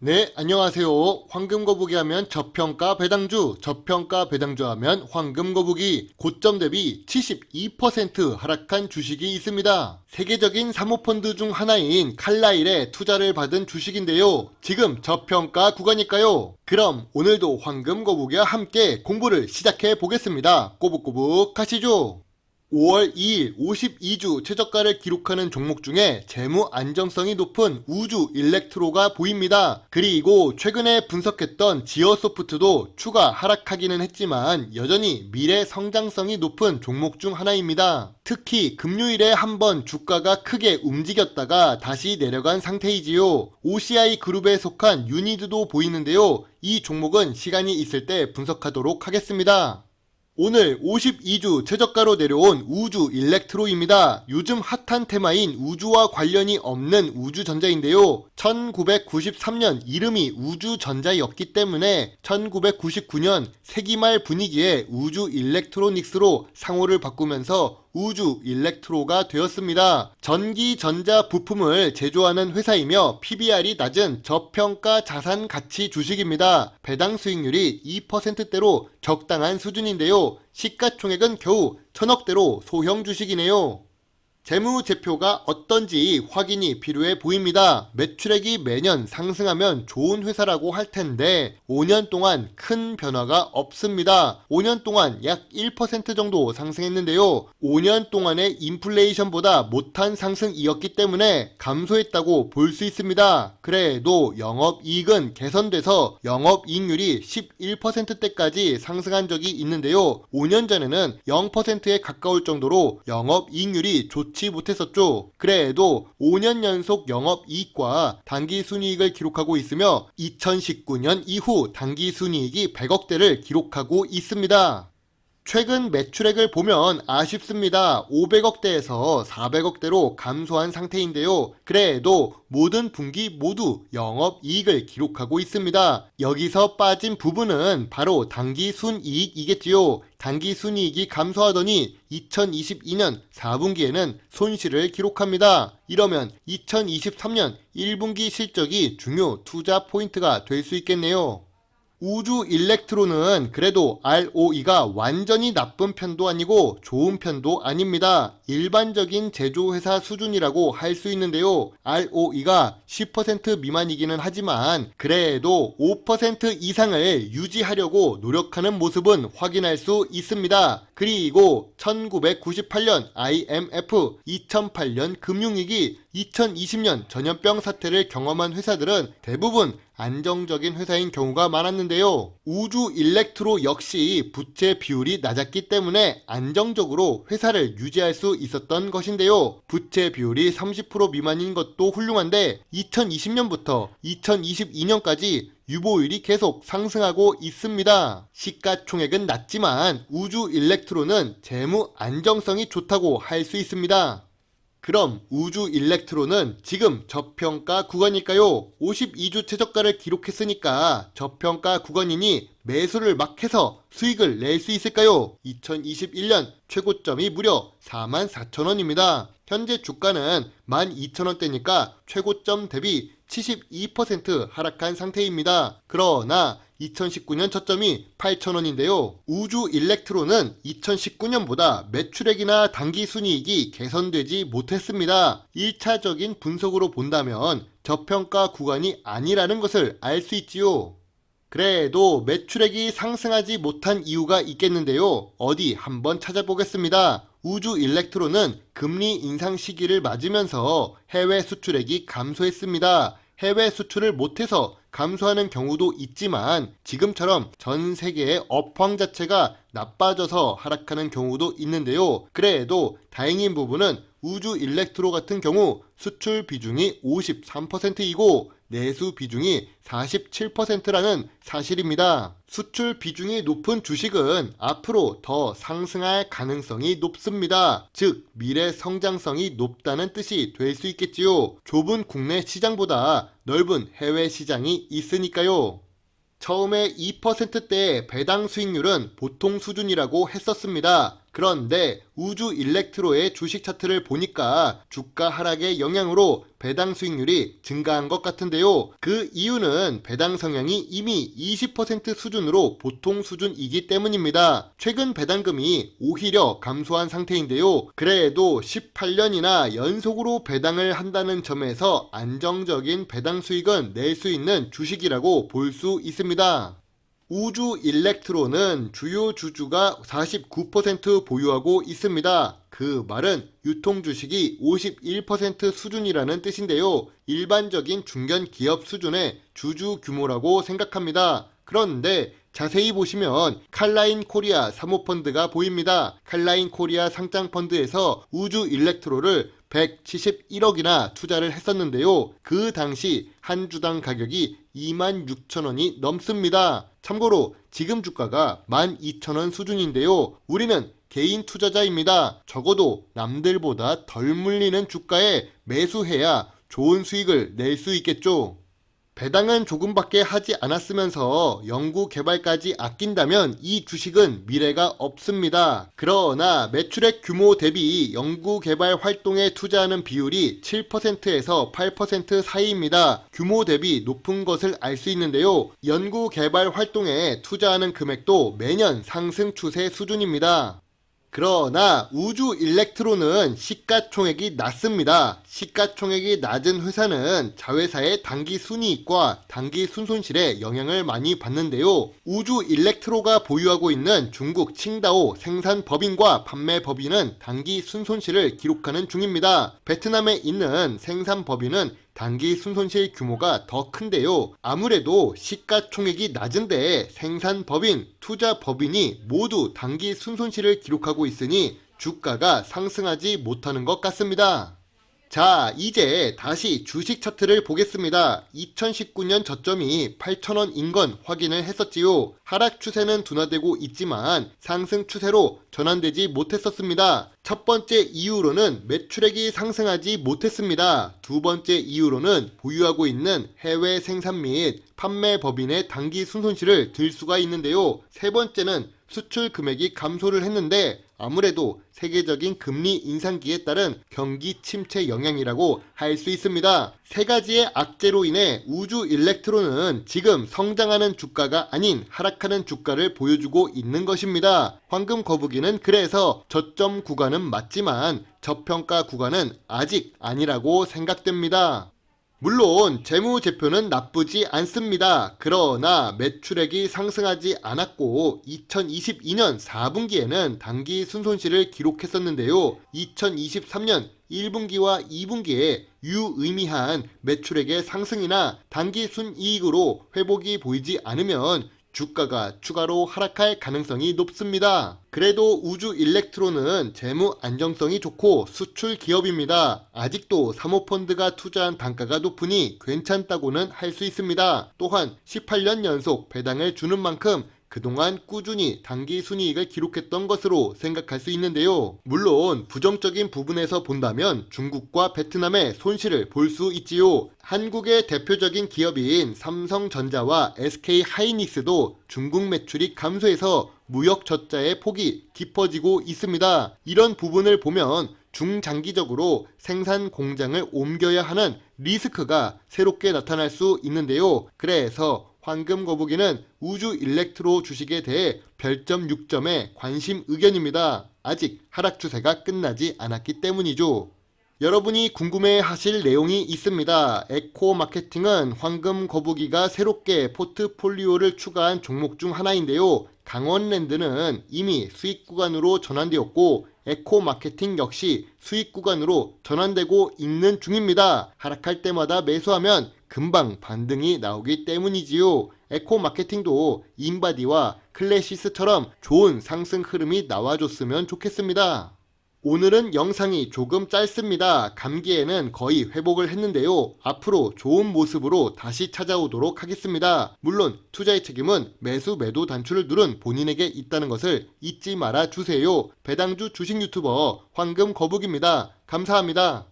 네, 안녕하세요. 황금 거북이 하면 저평가 배당주, 저평가 배당주 하면 황금 거북이, 고점 대비 72% 하락한 주식이 있습니다. 세계적인 사모펀드 중 하나인 칼라일에 투자를 받은 주식인데요. 지금 저평가 구간일까요? 그럼 오늘도 황금 거북이와 함께 공부를 시작해 보겠습니다. 꼬북꼬북 가시죠. 5월 2일 52주 최저가를 기록하는 종목 중에 재무 안정성이 높은 우주 일렉트로가 보입니다. 그리고 최근에 분석했던 지어소프트도 추가 하락하기는 했지만 여전히 미래 성장성이 높은 종목 중 하나입니다. 특히 금요일에 한번 주가가 크게 움직였다가 다시 내려간 상태이지요. OCI 그룹에 속한 유니드도 보이는데요. 이 종목은 시간이 있을 때 분석하도록 하겠습니다. 오늘 52주 최저가로 내려온 우주 일렉트로입니다. 요즘 핫한 테마인 우주와 관련이 없는 우주전자인데요. 1993년 이름이 우주전자였기 때문에 1999년 세기말 분위기에 우주 일렉트로닉스로 상호를 바꾸면서 우주 일렉트로가 되었습니다. 전기 전자 부품을 제조하는 회사이며 PBR이 낮은 저평가 자산 가치 주식입니다. 배당 수익률이 2%대로 적당한 수준인데요. 시가총액은 겨우 천억대로 소형 주식이네요. 재무제표가 어떤지 확인이 필요해 보입니다. 매출액이 매년 상승하면 좋은 회사라고 할 텐데 5년 동안 큰 변화가 없습니다. 5년 동안 약 1% 정도 상승했는데요. 5년 동안의 인플레이션보다 못한 상승이었기 때문에 감소했다고 볼 수 있습니다. 그래도 영업이익은 개선돼서 영업이익률이 11%대까지 상승한 적이 있는데요. 5년 전에는 0%에 가까울 정도로 영업이익률이 좋지 못했었죠. 그래도 5년 연속 영업이익과 단기순이익을 기록하고 있으며 2019년 이후 단기순이익이 100억대를 기록하고 있습니다. 최근 매출액을 보면 아쉽습니다. 500억대에서 400억대로 감소한 상태인데요. 그래도 모든 분기 모두 영업 이익을 기록하고 있습니다. 여기서 빠진 부분은 바로 단기 순이익이겠지요. 단기 순이익이 감소하더니 2022년 4분기에는 손실을 기록합니다. 이러면 2023년 1분기 실적이 중요 투자 포인트가 될 수 있겠네요. 우주 일렉트로는 그래도 ROE가 완전히 나쁜 편도 아니고 좋은 편도 아닙니다. 일반적인 제조회사 수준이라고 할 수 있는데요. ROE가 10% 미만이기는 하지만 그래도 5% 이상을 유지하려고 노력하는 모습은 확인할 수 있습니다. 그리고 1998년 IMF, 2008년 금융위기, 2020년 전염병 사태를 경험한 회사들은 대부분 안정적인 회사인 경우가 많았는데요. 우주 일렉트로 역시 부채 비율이 낮았기 때문에 안정적으로 회사를 유지할 수 있었던 것인데요. 부채 비율이 30% 미만인 것도 훌륭한데 2020년부터 2022년까지 유보율이 계속 상승하고 있습니다. 시가총액은 낮지만 우주 일렉트로는 재무 안정성이 좋다고 할 수 있습니다. 그럼 우주 일렉트로는 지금 저평가 구간일까요? 52주 최저가를 기록했으니까 저평가 구간이니 매수를 막 해서 수익을 낼 수 있을까요? 2021년 최고점이 무려 44,000원입니다. 현재 주가는 12,000원대니까 최고점 대비 72% 하락한 상태입니다. 그러나 2019년 저점이 8,000원인데요. 우주 일렉트로는 2019년보다 매출액이나 단기 순이익이 개선되지 못했습니다. 1차적인 분석으로 본다면 저평가 구간이 아니라는 것을 알 수 있지요. 그래도 매출액이 상승하지 못한 이유가 있겠는데요. 어디 한번 찾아보겠습니다. 우주 일렉트로는 금리 인상 시기를 맞으면서 해외 수출액이 감소했습니다. 해외 수출을 못해서 감소하는 경우도 있지만 지금처럼 전 세계의 업황 자체가 나빠져서 하락하는 경우도 있는데요. 그래도 다행인 부분은 우주 일렉트로 같은 경우 수출 비중이 53%이고 내수 비중이 47%라는 사실입니다. 수출 비중이 높은 주식은 앞으로 더 상승할 가능성이 높습니다. 즉, 미래 성장성이 높다는 뜻이 될 수 있겠지요. 좁은 국내 시장보다 넓은 해외 시장이 있으니까요. 처음에 2%대 배당 수익률은 보통 수준이라고 했었습니다. 그런데 우주 일렉트로의 주식 차트를 보니까 주가 하락의 영향으로 배당 수익률이 증가한 것 같은데요. 그 이유는 배당 성향이 이미 20% 수준으로 보통 수준이기 때문입니다. 최근 배당금이 오히려 감소한 상태인데요. 그래도 18년이나 연속으로 배당을 한다는 점에서 안정적인 배당 수익은 낼 수 있는 주식이라고 볼 수 있습니다. 우주 일렉트로는 주요 주주가 49% 보유하고 있습니다. 그 말은 유통 주식이 51% 수준이라는 뜻인데요. 일반적인 중견 기업 수준의 주주 규모라고 생각합니다. 그런데 자세히 보시면 칼라인 코리아 사모펀드가 보입니다. 칼라인 코리아 상장 펀드에서 우주 일렉트로를 171억이나 투자를 했었는데요. 그 당시 한 주당 가격이 26,000원이 넘습니다. 참고로 지금 주가가 12,000원 수준인데요. 우리는 개인 투자자입니다. 적어도 남들보다 덜 물리는 주가에 매수해야 좋은 수익을 낼 수 있겠죠. 배당은 조금밖에 하지 않았으면서 연구 개발까지 아낀다면 이 주식은 미래가 없습니다. 그러나 매출액 규모 대비 연구 개발 활동에 투자하는 비율이 7%에서 8% 사이입니다. 규모 대비 높은 것을 알 수 있는데요. 연구 개발 활동에 투자하는 금액도 매년 상승 추세 수준입니다. 그러나 우주 일렉트로는 시가총액이 낮습니다. 시가총액이 낮은 회사는 자회사의 단기 순이익과 단기 순손실에 영향을 많이 받는데요. 우주 일렉트로가 보유하고 있는 중국 칭다오 생산 법인과 판매 법인은 단기 순손실을 기록하는 중입니다. 베트남에 있는 생산 법인은 단기 순손실 규모가 더 큰데요. 아무래도 시가총액이 낮은데 생산 법인, 투자 법인이 모두 단기 순손실을 기록하고 있으니 주가가 상승하지 못하는 것 같습니다. 자, 이제 다시 주식 차트를 보겠습니다. 2019년 저점이 8,000원인 건 확인을 했었지요. 하락 추세는 둔화되고 있지만 상승 추세로 전환되지 못했었습니다. 첫 번째 이유로는 매출액이 상승하지 못했습니다. 두 번째 이유로는 보유하고 있는 해외 생산 및 판매 법인의 단기 순손실을 들 수가 있는데요. 세 번째는 수출 금액이 감소를 했는데 아무래도 세계적인 금리 인상기에 따른 경기 침체 영향이라고 할 수 있습니다. 세 가지의 악재로 인해 우주 일렉트로는 지금 성장하는 주가가 아닌 하락하는 주가를 보여주고 있는 것입니다. 황금 거북이는 그래서 저점 구간은 맞지만 저평가 구간은 아직 아니라고 생각됩니다. 물론 재무제표는 나쁘지 않습니다. 그러나 매출액이 상승하지 않았고 2022년 4분기에는 단기 순손실을 기록했었는데요. 2023년 1분기와 2분기에 유의미한 매출액의 상승이나 단기 순이익으로 회복이 보이지 않으면 주가가 추가로 하락할 가능성이 높습니다. 그래도 우주 일렉트로는 재무 안정성이 좋고 수출 기업입니다. 아직도 사모펀드가 투자한 단가가 높으니 괜찮다고는 할 수 있습니다. 또한 18년 연속 배당을 주는 만큼 그동안 꾸준히 단기 순이익을 기록했던 것으로 생각할 수 있는데요. 물론 부정적인 부분에서 본다면 중국과 베트남의 손실을 볼 수 있지요. 한국의 대표적인 기업인 삼성전자와 SK 하이닉스도 중국 매출이 감소해서 무역 적자의 폭이 깊어지고 있습니다. 이런 부분을 보면 중장기적으로 생산 공장을 옮겨야 하는 리스크가 새롭게 나타날 수 있는데요. 그래서 황금 거북이는 우주 일렉트로 주식에 대해 별점 6점의 관심 의견입니다. 아직 하락 추세가 끝나지 않았기 때문이죠. 여러분이 궁금해 하실 내용이 있습니다. 에코 마케팅은 황금 거북이가 새롭게 포트폴리오를 추가한 종목 중 하나인데요. 강원랜드는 이미 수익 구간으로 전환되었고 에코 마케팅 역시 수익 구간으로 전환되고 있는 중입니다. 하락할 때마다 매수하면 금방 반등이 나오기 때문이지요. 에코 마케팅도 인바디와 클래시스처럼 좋은 상승 흐름이 나와줬으면 좋겠습니다. 오늘은 영상이 조금 짧습니다. 감기에는 거의 회복을 했는데요. 앞으로 좋은 모습으로 다시 찾아오도록 하겠습니다. 물론 투자의 책임은 매수 매도 단추를 누른 본인에게 있다는 것을 잊지 말아 주세요. 배당주 주식 유튜버 황금 거북입니다. 감사합니다.